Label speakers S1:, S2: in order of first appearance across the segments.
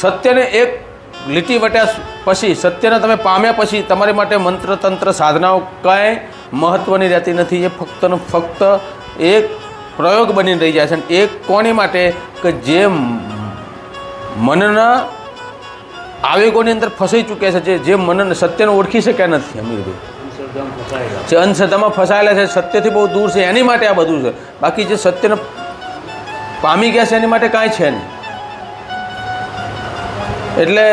S1: સત્યને એક લીટી વટ્યા પછી, સત્યને તમે પામ્યા પછી તમારી માટે મંત્ર તંત્ર સાધનાઓ કાંઈ મહત્ત્વની રહેતી નથી. એ ફક્ત ફક્ત એક પ્રયોગ બની રહી જાય છે એ કોની માટે? કે જે મનના આવેગોની અંદર ફસાઈ ચૂક્યા છે, જે જે મનને સત્યને ઓળખી શક્યા નથી અમીરભાઈ જે અંધશ્રદ્ધામાં ફસાયેલા છે, સત્યથી બહુ દૂર છે, એની માટે આ બધું છે. બાકી જે સત્યને પામી ગયા છે, એની માટે કાંઈ છે નહીં. એટલે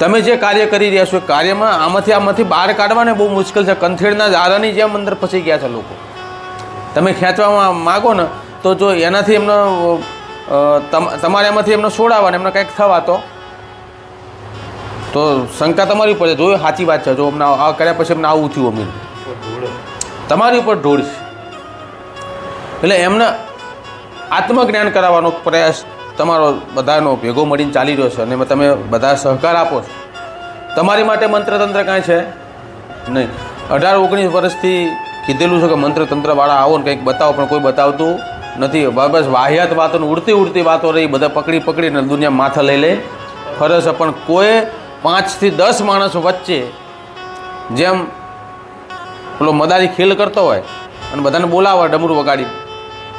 S1: તમે જે કાર્ય કરી રહ્યા છો એ કાર્યમાં આમાંથી આમાંથી બહાર કાઢવાને બહુ મુશ્કેલ છે. કંથેડના ઝારાની જેમ અંદર ફસી ગયા છે લોકો. તમે ખેંચવામાં માગો ને તો જો એનાથી એમનો તમારે એમાંથી એમને છોડાવવા ને એમને કંઈક થવા તો? તો શંકા તમારી ઉપર છે. જો સાચી વાત છે. જો અમને આ કર્યા પછી એમને આવું થયું અમીર તમારી ઉપર ઢોળ છે. એટલે એમને આત્મજ્ઞાન કરાવવાનો પ્રયાસ તમારો બધાનો ભેગો મળીને ચાલી રહ્યો છે અને તમે બધા સહકાર આપો છો. તમારી માટે મંત્રતંત્ર કાંઈ છે? નહીં. અઢાર ઓગણીસ વર્ષથી કીધેલું છે કે મંત્રતંત્રવાળા આવો ને કંઈક બતાવો, પણ કોઈ બતાવતું નથી. બસ વાહિયાત વાતોને ઉડતી ઉડતી વાતો રહી, બધા પકડી પકડીને દુનિયા માથા લઈ લે. ફરે છે, પણ કોઈ પાંચથી દસ માણસો વચ્ચે જેમ પેલો મદારી ખેલ કરતો હોય અને બધાને બોલાવે, ડમરું વગાડી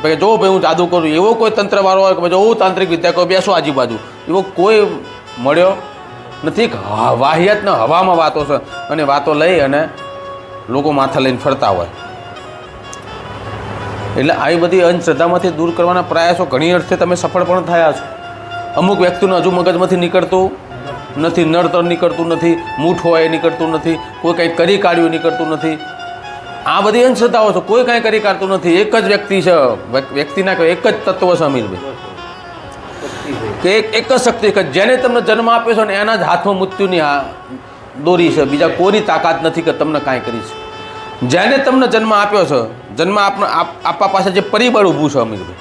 S1: ભાઈ જો ભાઈ હું જાદુ કરું, એવો કોઈ તંત્રવાળો હોય કે જો હું તાંત્રિક વિદ્યા કહું, બેસો આજુબાજુ. એવો કોઈ મળ્યો નથી વાહિયાતને હવામાં વાતો છે અને વાતો લઈ અને લોકો માથા લઈને ફરતા હોય. એટલે આવી બધી અંધશ્રદ્ધામાંથી દૂર કરવાના પ્રયાસો ઘણી અર્થે તમે સફળ પણ થયા છો. અમુક વ્યક્તિનું હજુ મગજમાંથી નીકળતું નથી નડતર નીકળતું નથી, મૂઠ હોય નીકળતું નથી, કોઈ કંઈ કરી કાઢ્યું નીકળતું નથી. આ બધી અંધશ્રદ્ધાઓ છે. કોઈ કાંઈ કરી કાઢતું નથી. એક જ વ્યક્તિ છે. વ્યક્તિના કહેવાય એક જ તત્વ છે અમીરભાઈ. કે એક જ શક્તિ કે જેને તમને જન્મ આપ્યો છે ને એના જ હાથમાં મૃત્યુની આ દોરી છે. બીજા કોઈની તાકાત નથી કે તમને કાંઈ કરી છે જેને તમને જન્મ આપ્યો છે, જન્મ આપના, આપ- આપવા પાસે જે પરિબળ ઊભું છે અમીરભાઈ,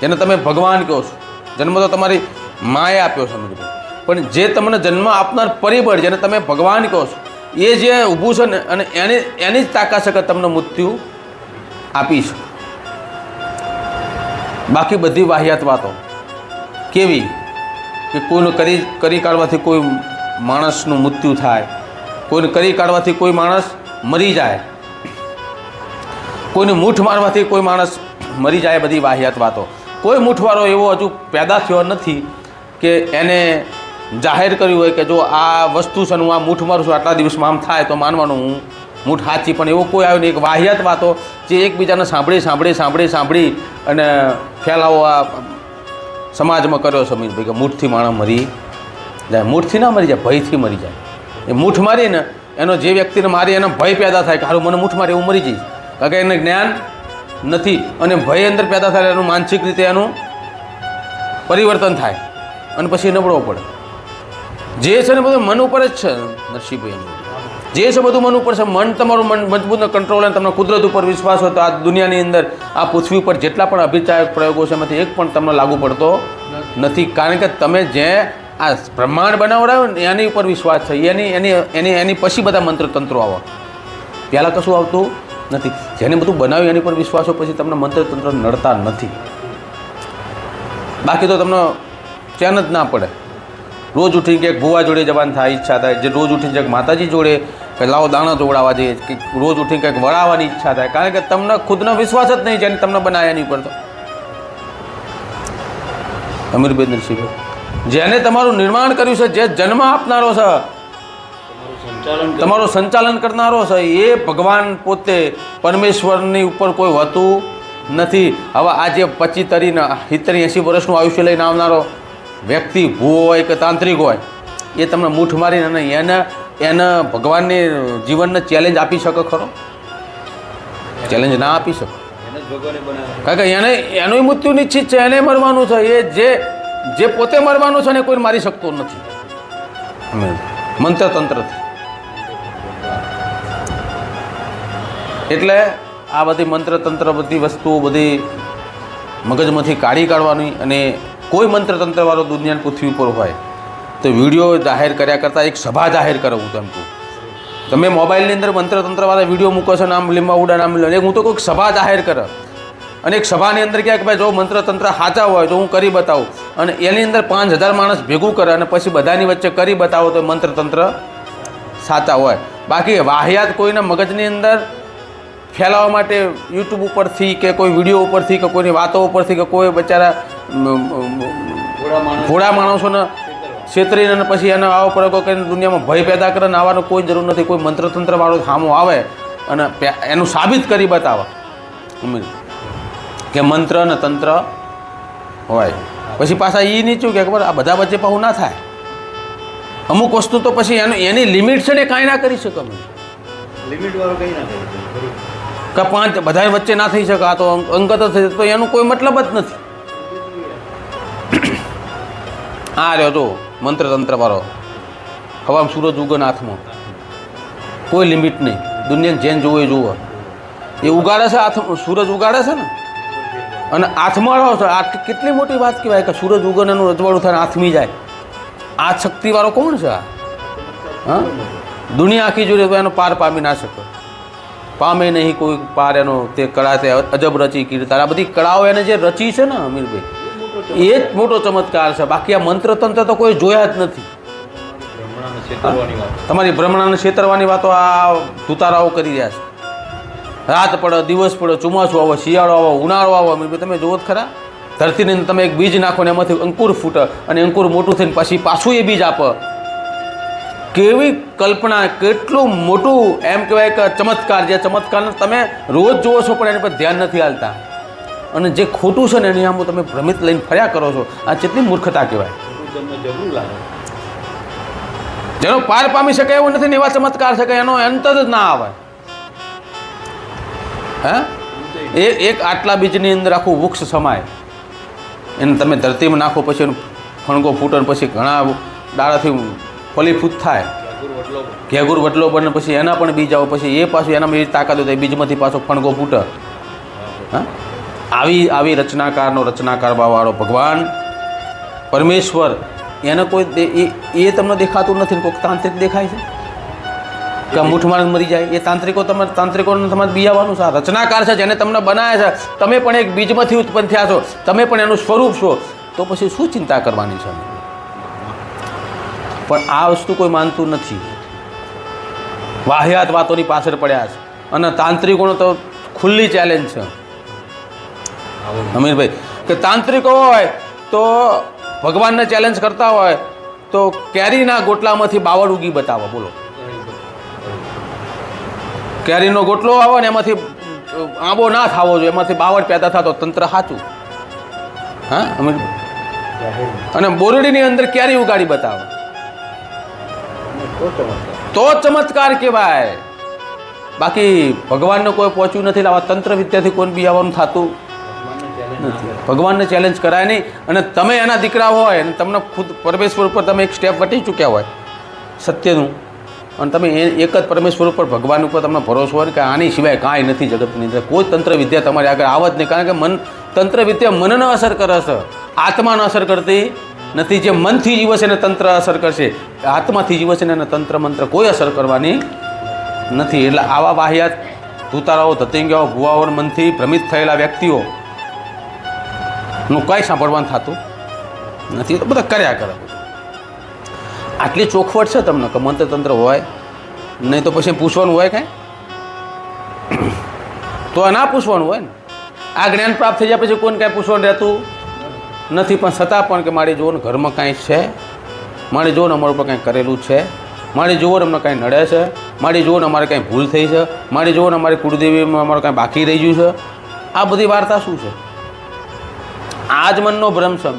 S1: જેને તમે ભગવાન કહો છો. જન્મ તો તમારી માએ આપ્યો છે અમીરભાઈ. પણ જે તમને જન્મ આપનાર પરિબળ જેને તમે ભગવાન કહો છો એ જે ઊભું છે ને, અને એની એની જ તાકાત છે કે તમને મૃત્યુ આપી છે બાકી બધી વાહિયાત વાતો કેવી? કે કોઈનું કરી કરી કાઢવાથી કોઈ માણસનું મૃત્યુ થાય, કોઈને કરી કાઢવાથી કોઈ માણસ મરી જાય, કોઈને મૂઠ મારવાથી કોઈ માણસ મરી જાય બધી વાહિયાત વાતો. કોઈ મૂઠવાળો એવો હજુ પેદા થયો નથી કે એને જાહેર કર્યું હોય કે જો આ વસ્તુ છે હું આ મૂઠ મારું છું, આટલા દિવસમાં આમ થાય તો માનવાનું હું મૂઠ સાચી પણ એવો કોઈ આવ્યો નહીં. એક વાહિયાત વાતો જે એકબીજાને સાંભળી સાંભળી સાંભળી સાંભળી અને ફેલાવો આ સમાજમાં કર્યો છે અમીરભાઈ કે મૂઠથી માણસ મરી જાય. મૂઠથી ના મરી જાય, ભયથી મરી જાય. એ મૂઠ મારીને એનો જે વ્યક્તિને મારી એનો ભય પેદા થાય કે હારું, મને મૂઠ મારી એવું મરી જઈશ. કારણ કે એને જ્ઞાન નથી અને ભય અંદર પેદા થાય એનું માનસિક રીતે એનું પરિવર્તન થાય અને પછી નબળવો પડે. જે છે ને બધું મન ઉપર જ છે નરસિંહભાઈ જે છે બધું મન ઉપર છે, મન તમારું મન મજબૂત કંટ્રોલ અને તમને કુદરત ઉપર વિશ્વાસ હોય તો આ દુનિયાની અંદર, આ પૃથ્વી ઉપર જેટલા પણ અભિચાયક પ્રયોગો છે એમાંથી એક પણ તમને લાગુ પડતો નથી. કારણ કે તમે જે આ બ્રહ્માંડ બનાવડાવો ને, એની ઉપર વિશ્વાસ છે. એની એની એની એની પછી બધા મંત્ર તંત્રો આવો. પહેલાં કશું આવતું નથી. જેને બધું બનાવ્યું એની પર વિશ્વાસ પછી તમને મંત્ર તંત્ર નડતા નથી. બાકી તો તમને ચેન જ ના પડે. રોજ ઉઠીને ક્યાંક ભૂવા જોડે જવાની થાય ઈચ્છા થાય, જે રોજ ઉઠીને ક્યાંક માતાજી જોડે કે લાવો દાણા જોડાવા જઈએ, કે રોજ ઉઠીને કંઈક વળાવવાની ઈચ્છા થાય. કારણ કે તમને ખુદનો વિશ્વાસ જ નહીં જેને તમને બનાવ્યા નહીં પડતો અમીરબેન નરસિંહભાઈ જેને તમારું નિર્માણ કર્યું છે, જે જન્મ આપનારો છે, તમારું સંચાલન કરનારો છે, એ ભગવાન પોતે પરમેશ્વરની ઉપર કોઈ હોતું નથી. હવે આજે જે પચી તરીને સિત્તેર એંસી વર્ષનું આયુષ્ય લઈને આવનારો વ્યક્તિ હોય કે તાંત્રિક હોય એ તમને મૂઠ મારીને અને એને એને ભગવાનની જીવનને ચેલેન્જ આપી શકે ખરો? ચેલેન્જ ના આપી શકે. કારણ કે એને એનું મૃત્યુ નિશ્ચિત છે એને મરવાનું છે. એ જે જે પોતે મરવાનું છે ને કોઈ મારી શકતો નથી. અમે મંત્રતંત્રથી એટલે આ બધી મંત્રતંત્ર બધી વસ્તુઓ બધી મગજમાંથી કાઢી કાઢવાની અને કોઈ મંત્રતંત્રવાળો દુનિયાની પૃથ્વી ઉપર હોય, તો વીડિયો જાહેર કર્યા કરતાં એક સભા જાહેર કરો હું તેમ કહું. તમે મોબાઈલની અંદર મંત્રતંત્રવાળા વીડિયો મૂકો છો, નામ લીંબા ઉડા નામ લે હું તો કોઈક સભા જાહેર કરે. અને એક સભાની અંદર ક્યાંક ભાઈ જો મંત્રતંત્ર સાચા હોય તો હું કરી બતાવું. અને એની અંદર પાંચ હજાર માણસ ભેગું કરે અને પછી બધાની વચ્ચે કરી બતાવો તો મંત્રતંત્ર સાચા હોય. બાકી વાહિયાત કોઈના મગજની અંદર ફેલાવવા માટે યુટ્યુબ ઉપરથી કે કોઈ વીડિયો ઉપરથી કે કોઈની વાતો ઉપરથી કે કોઈ બચારા ભોળા માણસોને છેતરીને અને પછી એના આવો પ્રયોગો કરીને દુનિયામાં ભય પેદા કરે ને આવવાનું કોઈ જરૂર નથી. કોઈ મંત્રતંત્રવાળો સામો આવે અને એનું સાબિત કરી બતાવે? કે મંત્ર અને તંત્ર હોય. પછી પાછા એ નીચું કે ખબર આ બધા વચ્ચે પાછું ના થાય. અમુક વસ્તુ તો પછી એનું એની લિમિટ છે ને કાંઈ ના કરી શકે અમે.
S2: લિમિટ વાળું કઈ ના કરે
S1: પાંચ બધા વચ્ચે ના થઈ શકે. આ તો અંગત જ થઈ તો એનું કોઈ મતલબ જ નથી. આ રહ્યો જો મંત્ર તંત્ર વાળો હવામાં સૂરજ ઉગન હાથમાં. કોઈ લિમિટ નહીં. દુનિયાને જેન જોવે જોવો. એ ઉગાડે છે હાથ સૂરજ ઉગાડે છે ને? અને હાથમાં રહો છો. આ કેટલી મોટી વાત કહેવાય કે સૂરજ ઉગન એનું રજવાડું થાય હાથમી જાય. આ શક્તિવાળો કોણ છે આ? હા? દુનિયા આખી જોડે એનો પાર પામી ના શકે. પામે નહીં કોઈ પાર એનો તે કળા તે અજબ રચી કીર્તાર આ બધી કળાઓ એને જે રચી છે ને અમીરભાઈ એ જ મોટો ચમત્કાર છે. બાકી આ મંત્ર તંત્ર તો કોઈ જોયા જ નથી. તમારી ભ્રમણાને છેતરવાની વાતો આ ધુતારાઓ કરી રહ્યા છે. રાત પડે દિવસ પડે ચોમાસું આવે શિયાળો આવે ઉનાળો આવે તમે જુઓ જ ખરા. ધરતીની અંદર તમે એક બીજ નાખો ને એમાંથી અંકુર ફૂટે અને અંકુર મોટું થઈને પછી પાછું એ બીજ આપે. કેવી કલ્પના કેટલું મોટું એમ કહેવાય કે ચમત્કાર જે ચમત્કારને તમે રોજ જુઓ છો પણ એની પર ધ્યાન નથી હાલતા. અને જે ખોટું છે ને એની આમ તમે ભ્રમિત લઈને ફર્યા કરો છો, આ કેટલી મૂર્ખતા કહેવાય? જેનો પાર પામી શકે એવું નથી ને એવા ચમત્કાર છે કે એનો અંત જ ના આવે. હે? એ એક આટલા બીજની અંદર આખું વૃક્ષ સમાય. એને તમે ધરતીમાં નાખો પછી એનો ફણગો ફૂટે પછી ઘણા દાડાથી ફલીફૂત થાય. ઘેગુર વટલો બને પછી એના પણ બીજ આવો. પછી એ પાછું એનામાં એવી તાકાત હોય બીજમાંથી પાછો ફણગો ફૂટે. હા? આવી આવી રચનાકારનો રચનાકાર વાળો ભગવાન. પરમેશ્વર, એને કોઈ એ તમને દેખાતું નથી કોઈક તાંત્રિક દેખાય છે? કે મૂઠ મરી જાય, એ તાંત્રિકો તમારે તાંત્રિકોને તમારે બિયાવાનું છે. રચનાકાર છે જેને તમને બનાવ્યા છે. તમે પણ એક બીજમાંથી ઉત્પન્ન થયા છો. તમે પણ એનું સ્વરૂપ છો. તો પછી શું ચિંતા કરવાની છે? પણ આ વસ્તુ કોઈ માનતું નથી. વાહિયાત વાતોની પાછળ પડ્યા છે. અને તાંત્રિકોનો તો ખુલ્લી ચેલેન્જ છે. અમીરભાઈ, કે તાંત્રિકો હોય તો ભગવાનને ચેલેન્જ કરતા હોય તો કેરીના ગોટલામાંથી બાવળ ઉગી બતાવો, બોલો. કેરીનો ગોટલો આવે ને એમાંથી આંબો ના થવો જોઈએ, એમાંથી બાવળ પેદા થતો તંત્ર સાચું. હા અમીર અને બોરડીની અંદર કેરી ઉગાડી બતાવો.
S2: તો ચમત્કાર
S1: કહેવાય. બાકી ભગવાનને કોઈ પહોંચ્યું નથી આવા તંત્ર વિદ્યાથી કોઈ બી આવવાનું થતું? નથી. ભગવાનને ચેલેન્જ કરાય નહીં અને તમે એના દીકરા હોય અને તમને ખુદ પરમેશ્વર ઉપર તમે એક સ્ટેપ વટી ચૂક્યા હોય સત્યનું, અને તમે એ એક જ પરમેશ્વર ઉપર ભગવાન ઉપર તમને ભરોસો હોય કે આની સિવાય કાંઈ નથી જગતની અંદર. કોઈ તંત્ર વિદ્યા તમારી આગળ આવત નહીં. કારણ કે મન, તંત્ર વિદ્યા મનને અસર કરે છે. આત્માને અસર કરતી નથી. જે મનથી જીવે છે એને તંત્ર અસર કરશે. આત્માથી જીવે છે એને તંત્ર મંત્ર કોઈ અસર કરવાની નથી. એટલે આવા વાહિયાત, ધૂતારાઓ, ધતિંગાઓ, ભુવાઓ મનથી ભ્રમિત થયેલા વ્યક્તિઓ નું કાંઈ સાંભળવાનું થતું? નથી બધા કર્યા કરે. આટલી ચોખવટ છે તમને, કે મંત્રતંત્ર હોય, નહીં તો પછી પૂછવાનું હોય કાંઈ? તો ના પૂછવાનું હોય ને? આ જ્ઞાન પ્રાપ્ત થઈ જાય પછી કોઈને કાંઈ પૂછવાનું રહેતું નથી, પણ છતાં પણ કે મારી જુઓ ને ઘરમાં કાંઈ છે? મારી જુઓ ને અમારા ઉપર કાંઈ કરેલું છે? મારી જુઓ અમને કાંઈ નડે છે? મારી જુઓ અમારે કાંઈ ભૂલ થઈ છે? મારી જુઓને અમારી કુળદેવીમાં અમારું કાંઈ બાકી રહી ગયું છે? આ બધી વાર્તા શું છે? આ જ મનનો ભ્રમ
S2: વાત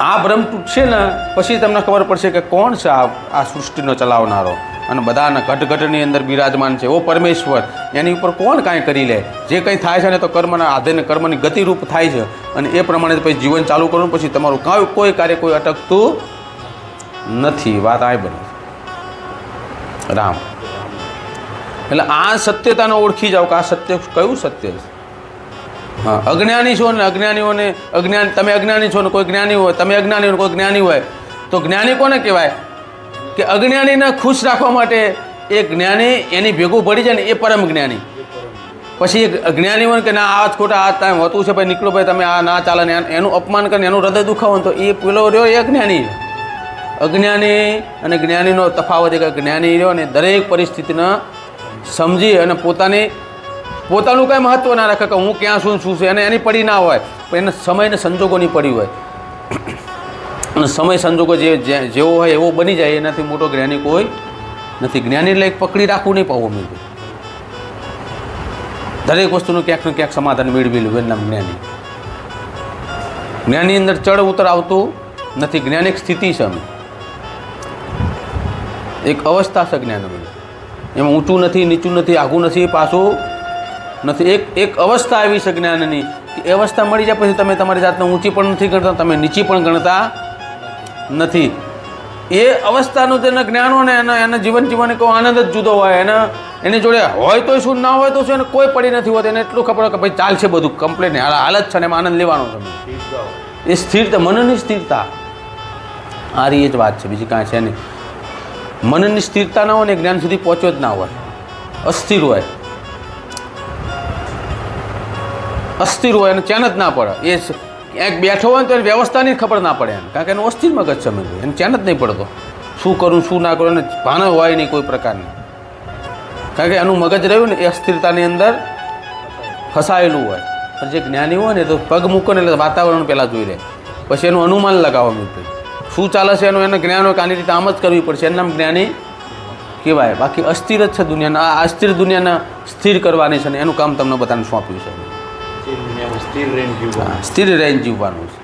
S1: આ ભ્રમ તૂટશે ને, પછી તમને ખબર પડશે કે કોણ છે આ આ સૃષ્ટિનો ચલાવનારો. અને બધાના ઘટઘટની અંદર બિરાજમાન છે. ઓ પરમેશ્વર, એની ઉપર કોણ કાંઈ કરી લે? જે કંઈ થાય છે ને, તો કર્મના આધીન કર્મની ગતિરૂપ થાય છે. અને એ પ્રમાણે પછી જીવન ચાલુ કરો પછી તમારું કાંઈ કોઈ કાર્ય કોઈ અટકતું નથી. વાત આ બની. રામ. એટલે આ સત્યતાને ઓળખી જાઓ, કે આ સત્ય કયું સત્ય છે? હા, અજ્ઞાની છો ને અજ્ઞાનીઓને અજ્ઞાન તમે અજ્ઞાની છો ને કોઈ જ્ઞાની હોય, તમે અજ્ઞાની હોય કોઈ જ્ઞાની હોય, તો જ્ઞાની કોને કહેવાય? કે અજ્ઞાનીને ખુશ રાખવા માટે એ જ્ઞાની એની ભેગું પડી જાય ને એ પરમ જ્ઞાની. પછી અજ્ઞાની હોય કે ના, આ જ ખોટા, આ ટાઈમ હોતું છે, ભાઈ નીકળો ભાઈ, તમે આ ના ચાલે ને એનું અપમાન કરીને એનું હૃદય દુખાવો તો એ પેલો રહ્યો એ અજ્ઞાની. અજ્ઞાની અને જ્ઞાનીનો તફાવત એક જ્ઞાની રહ્યો ને દરેક પરિસ્થિતિને સમજી અને પોતાની પોતાનું કાંઈ મહત્ત્વ ના રાખે કે હું ક્યાં શું શું છે? અને એની પડી ના હોય, પણ એને સમયને સંજોગોની પડી હોય. અને સમય, સંજોગો જે- જેવો હોય એવો બની જાય, એનાથી મોટો જ્ઞાની કોઈ નથી. જ્ઞાની એટલે પકડી રાખવું નહીં પાવું મેં દરેક વસ્તુનું ક્યાંક ને ક્યાંક સમાધાન મેળવી લેવું એના જ્ઞાની. જ્ઞાની અંદર ચડ ઉતર આવતું નથી. જ્ઞાનિક સ્થિતિ છે અમે. એક અવસ્થા છે જ્ઞાન એમાં ઊંચું નથી, નીચું નથી આઘું નથી, પાછું નથી. એક એક અવસ્થા આવી છે જ્ઞાનની. એ અવસ્થા મળી જાય પછી તમે તમારી જાતને ઊંચી પણ નથી ગણતા, તમે નીચી પણ ગણતા નથી. એ અવસ્થાનું તેના જ્ઞાન હોય ને એના એના જીવન જીવવાનો કોઈ આનંદ જ જુદો હોય. એના, એની જોડે હોય તો શું, ના હોય તો શું, એને કોઈ પડી નથી હોતી. એને એટલું ખબર હોય કે ભાઈ ચાલશે બધું કમ્પ્લેટ હાલ હાલ જ છે ને એમાં આનંદ લેવાનો છે. એ સ્થિરતા, મનની સ્થિરતા. આ રહી જ વાત છે, બીજી કાંઈ છે નહીં. મનની સ્થિરતા ના હોય ને જ્ઞાન સુધી પહોંચ્યો જ ના હોય. અસ્થિર હોય. અસ્થિર હોય અને ચેન જ ના પડે. એ ક્યાંક બેઠો હોય તો એની વ્યવસ્થાની ખબર ના પડે એને કારણ કે એનું અસ્થિર મગજ છે મને. એને ચેન જ નહીં પડતો. શું કરું, શું ના કરું, એને ભાન હોય નહીં કોઈ પ્રકારની. કારણ કે એનું મગજ રહ્યું ને એ અસ્થિરતાની અંદર ફસાયેલું હોય. પણ જે જ્ઞાની હોય ને તો પગ મૂકો ને એટલે વાતાવરણ પહેલાં જોઈ લે. પછી એનું અનુમાન લગાવવાનું મિત્રો શું ચાલે છે એનું? એને જ્ઞાન હોય આની રીતે આમ જ કરવી પડશે. એનું જ્ઞાની કહેવાય. બાકી અસ્થિર જ છે દુનિયાના. આ અસ્થિર દુનિયાને સ્થિર કરવાની છે ને એનું કામ તમને બધાને સોંપ્યું છે.
S2: સ્થિર રેન્જ જીવવાનું.
S1: છે.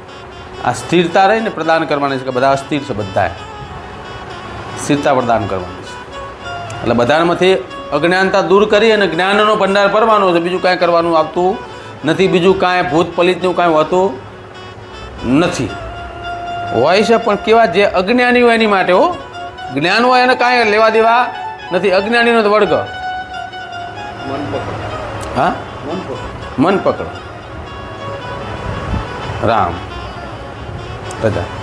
S1: આ સ્થિરતા રહીને પ્રદાન કરવાની છે કે બધા અસ્થિર છે બધાએ સ્થિરતા પ્રદાન કરવાની છે. એટલે બધામાંથી અજ્ઞાનતા દૂર કરી અને જ્ઞાનનો ભંડાર ભરવાનો છે. બીજું કાંઈ કરવાનું આવતું નથી. બીજું કાંઈ ભૂત પલિતનું કાંઈ હોતું નથી. હોય છે પણ કેવા જે અજ્ઞાની હોય એની માટે હો. જ્ઞાન હોય એને કાંઈ લેવા દેવા નથી. અજ્ઞાનીનો તો વર્ગ. હા? મન પકડ રામ. પ્રજા